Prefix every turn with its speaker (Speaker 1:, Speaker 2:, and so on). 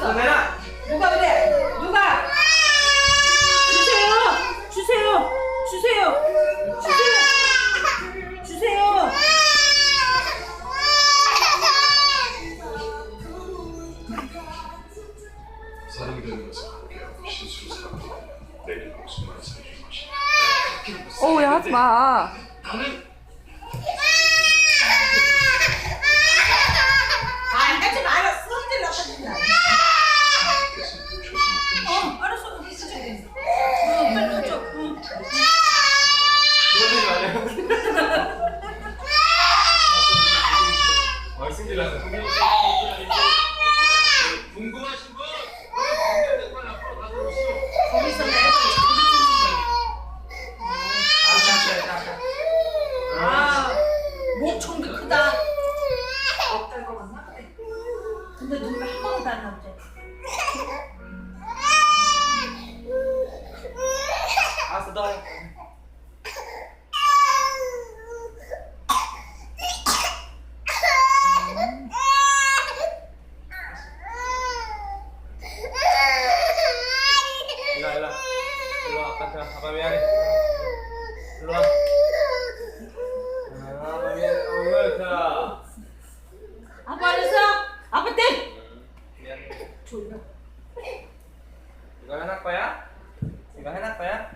Speaker 1: 아,
Speaker 2: 왔어.
Speaker 1: 누가 그래? 누가? 주세요. 주세요. 주세요. 주세요. 주세요.
Speaker 3: 사람이 되는 것은 실수로 사람들이 내게 목숨만 살리는 것이. 어야 하지
Speaker 4: 마. 나는
Speaker 1: 근데 눈물 한 방울도 안 나오지?
Speaker 2: 알았어 너 해. 일로와 일로와 일로와, 아빠 미안해 일로와
Speaker 1: 졸라.
Speaker 2: 이거 해놨 거야? 이거 해놨 거야?